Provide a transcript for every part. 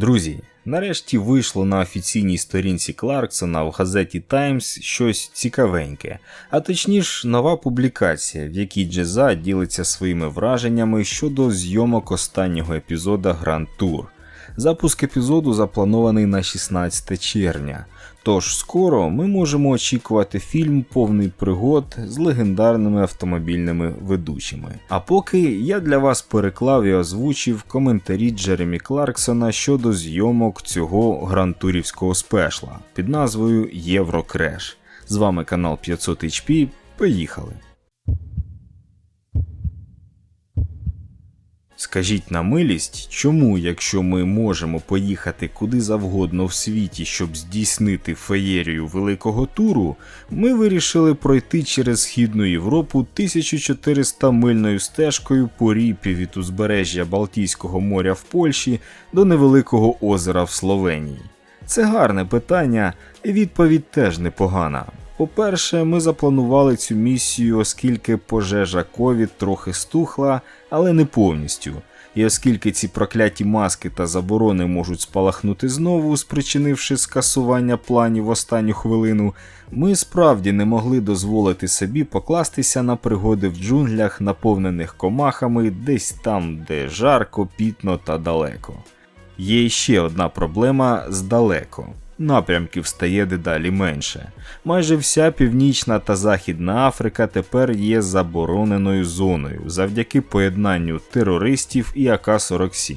Друзі, нарешті вийшло на офіційній сторінці Кларксона в газеті Times щось цікавеньке, а точніше нова публікація, в якій Джеза ділиться своїми враженнями щодо зйомок останнього епізода Гранд Tour. Запуск епізоду запланований на 16 червня. Тож скоро ми можемо очікувати фільм повний пригод з легендарними автомобільними ведучими. А поки я для вас переклав і озвучив коментарі Джеремі Кларксона щодо зйомок цього грантурівського спешла під назвою Єврокреш. З вами канал 500 HP. Поїхали! Скажіть на милість, чому, якщо ми можемо поїхати куди завгодно в світі, щоб здійснити феєрію великого туру, ми вирішили пройти через Східну Європу 1400 мильною стежкою по ріпі від узбережжя Балтійського моря в Польщі до невеликого озера в Словенії? Це гарне питання, і відповідь теж непогана. По-перше, ми запланували цю місію, оскільки пожежа ковід трохи стухла, але не повністю. І оскільки ці прокляті маски та заборони можуть спалахнути знову, спричинивши скасування планів в останню хвилину, ми справді не могли дозволити собі покластися на пригоди в джунглях, наповнених комахами, десь там, де жарко, пітно та далеко. Є ще одна проблема здалеко напрямків стає дедалі менше. Майже вся північна та західна Африка тепер є забороненою зоною завдяки поєднанню терористів і АК-47.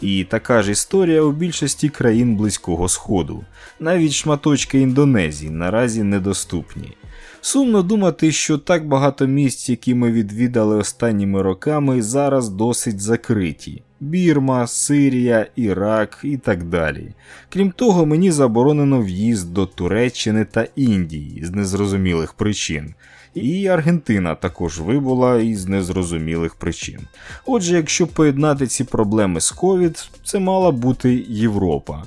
І така ж історія у більшості країн Близького Сходу. Навіть шматочки Індонезії наразі недоступні. Сумно думати, що так багато місць, які ми відвідали останніми роками, зараз досить закриті. Бірма, Сирія, Ірак і так далі. Крім того, мені заборонено в'їзд до Туреччини та Індії з незрозумілих причин. І Аргентина також вибула із незрозумілих причин. Отже, якщо поєднати ці проблеми з ковід, це мала бути Європа.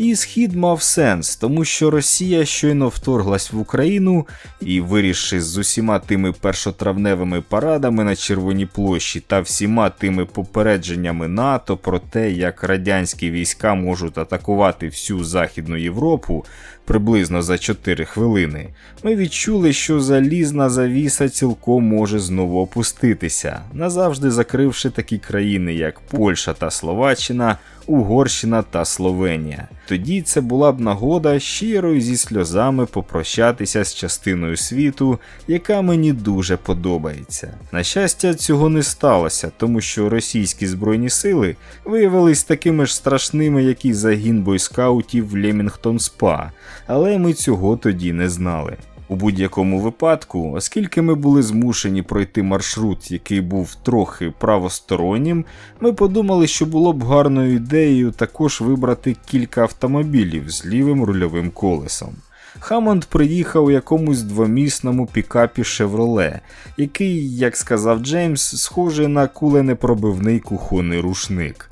І схід мав сенс, тому що Росія щойно вторглась в Україну і, вирішивши з усіма тими першотравневими парадами на Червоній площі та всіма тими попередженнями НАТО про те, як радянські війська можуть атакувати всю Західну Європу приблизно за 4 хвилини, ми відчули, що залізна завіса цілком може знову опуститися, назавжди закривши такі країни, як Польща та Словаччина. Угорщина та Словенія. Тоді це була б нагода щиро зі сльозами попрощатися з частиною світу, яка мені дуже подобається. На щастя, цього не сталося, тому що російські збройні сили виявились такими ж страшними, як і загін бойскаутів в Лемінгтон Спа, але ми цього тоді не знали. У будь-якому випадку, оскільки ми були змушені пройти маршрут, який був трохи правостороннім, ми подумали, що було б гарною ідеєю також вибрати кілька автомобілів з лівим рульовим колесом. Хамонд приїхав у якомусь двомісному пікапі Chevrolet, який, як сказав Джеймс, схожий на куленепробивний кухонний рушник.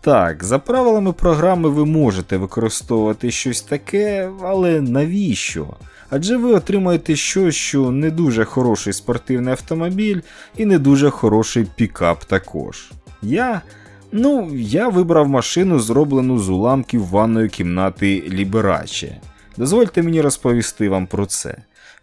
Так, за правилами програми ви можете використовувати щось таке, але навіщо? Адже ви отримаєте щось, що не дуже хороший спортивний автомобіль і не дуже хороший пікап також. Я. Ну, я вибрав машину, зроблену з уламків ванної кімнати Лібераче. Дозвольте мені розповісти вам про це.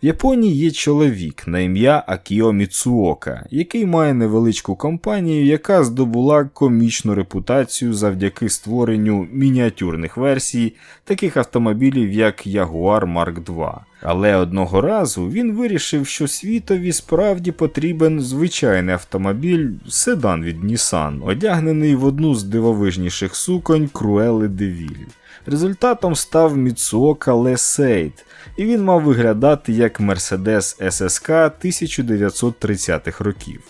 Японії є чоловік на ім'я Акіо Міцуока, який має невеличку компанію, яка здобула комічну репутацію завдяки створенню мініатюрних версій таких автомобілів, як Jaguar Mark II. Але одного разу він вирішив, що світові справді потрібен звичайний автомобіль, седан від Nissan, одягнений в одну з дивовижніших суконь Круели Девіль. Результатом став Mitsuoka Лесейт, і він мав виглядати як Mercedes SSK 1930-х років.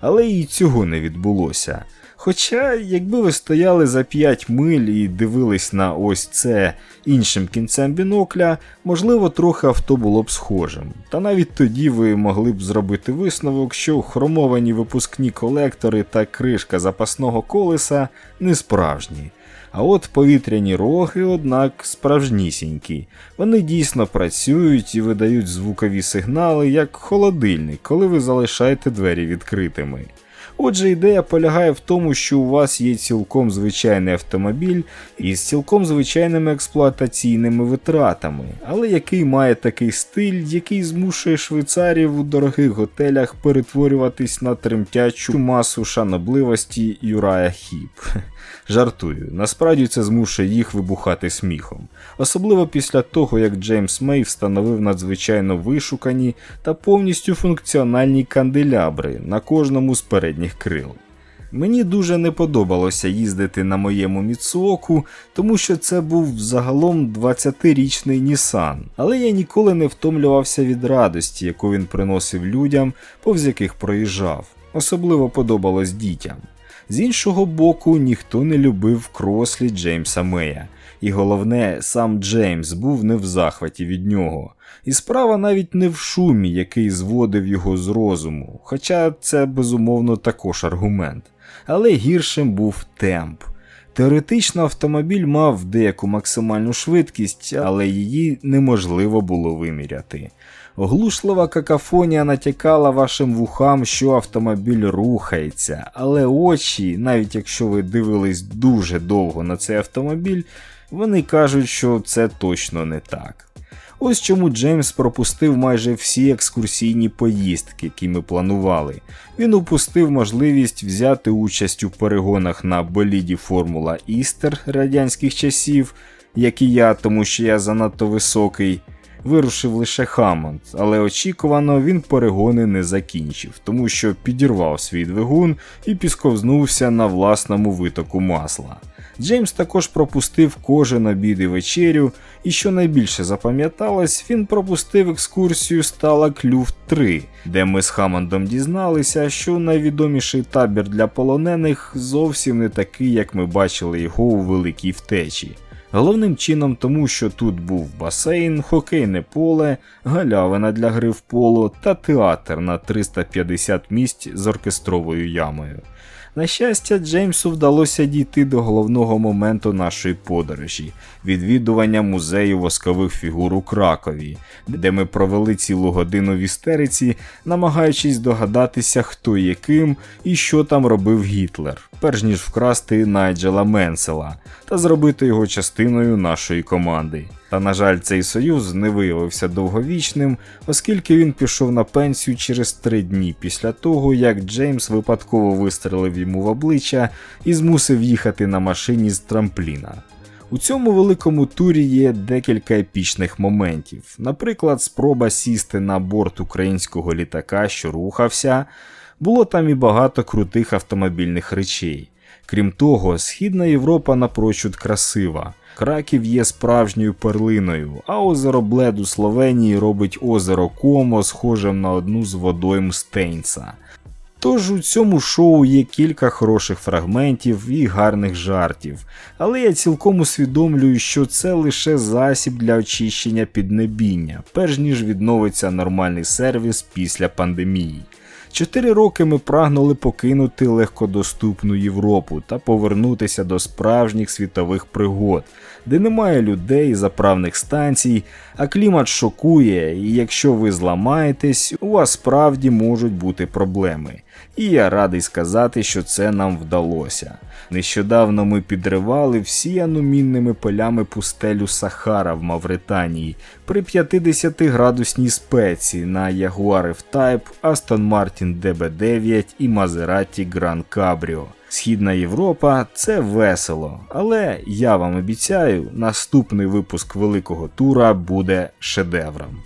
Але і цього не відбулося. Хоча, якби ви стояли за 5 миль і дивились на ось це іншим кінцем бінокля, можливо, трохи авто було б схожим. Та навіть тоді ви могли б зробити висновок, що хромовані випускні колектори та кришка запасного колеса не справжні. А от повітряні роги, однак, справжнісінькі. Вони дійсно працюють і видають звукові сигнали, як холодильник, коли ви залишаєте двері відкритими. Отже, ідея полягає в тому, що у вас є цілком звичайний автомобіль із цілком звичайними експлуатаційними витратами, але який має такий стиль, який змушує швейцарів у дорогих готелях перетворюватись на тремтячу масу шанобливості Юрая Хіп. Жартую, насправді це змушує їх вибухати сміхом, особливо після того, як Джеймс Мей встановив надзвичайно вишукані та повністю функціональні канделябри на кожному з передніх крил. Мені дуже не подобалося їздити на моєму Міцуоку, тому що це був загалом 20-річний Нісан, але я ніколи не втомлювався від радості, яку він приносив людям, повз яких проїжджав. Особливо подобалось дітям. З іншого боку, ніхто не любив крослі Джеймса Мея, і головне, сам Джеймс був не в захваті від нього. І справа навіть не в шумі, який зводив його з розуму, хоча це безумовно також аргумент. Але гіршим був темп. Теоретично автомобіль мав деяку максимальну швидкість, але її неможливо було виміряти. Оглушлива какафонія натякала вашим вухам, що автомобіль рухається, але очі, навіть якщо ви дивились дуже довго на цей автомобіль, вони кажуть, що це точно не так. Ось чому Джеймс пропустив майже всі екскурсійні поїздки, які ми планували. Він упустив можливість взяти участь у перегонах на боліді Формула Істер радянських часів, як і я, тому що я занадто високий. Вирушив лише Хамонд, але очікувано він перегони не закінчив, тому що підірвав свій двигун і пісковзнувся на власному витоку масла. Джеймс також пропустив кожен обід і вечерю, і що найбільше запам'яталось, він пропустив екскурсію Стала Клюв 3, де ми з Хамондом дізналися, що найвідоміший табір для полонених зовсім не такий, як ми бачили його у великій втечі. Головним чином тому, що тут був басейн, хокейне поле, галявина для гри в поло та театр на 350 місць з оркестровою ямою. На щастя, Джеймсу вдалося дійти до головного моменту нашої подорожі відвідування музею воскових фігур у Кракові, де ми провели цілу годину в істериці, намагаючись догадатися, хто є ким і що там робив Гітлер, перш ніж вкрасти Найджела Менсела та зробити його частиною нашої команди. Та, на жаль, цей союз не виявився довговічним, оскільки він пішов на пенсію через три дні після того, як Джеймс випадково вистрелив йому в обличчя і змусив їхати на машині з трампліна. У цьому великому турі є декілька епічних моментів, наприклад, спроба сісти на борт українського літака, що рухався, було там і багато крутих автомобільних речей. Крім того, Східна Європа напрочуд красива. Краків є справжньою перлиною, а озеро Блед у Словенії робить озеро Комо схожим на одну з водойм Стейнса. Тож у цьому шоу є кілька хороших фрагментів і гарних жартів, але я цілком усвідомлюю, що це лише засіб для очищення піднебіння, перш ніж відновиться нормальний сервіс після пандемії. Чотири роки ми прагнули покинути легкодоступну Європу та повернутися до справжніх світових пригод, де немає людей, заправних станцій, а клімат шокує, і якщо ви зламаєтесь, у вас справді можуть бути проблеми. І я радий сказати, що це нам вдалося. Нещодавно ми підривали всіяну мінними полями пустелю Сахара в Мавританії при 50 градусній спеці на Jaguar F-Type, Aston Martin DB9 і Maserati Gran Cabrio. Східна Європа це весело, але я вам обіцяю, наступний випуск великого тура буде шедевром.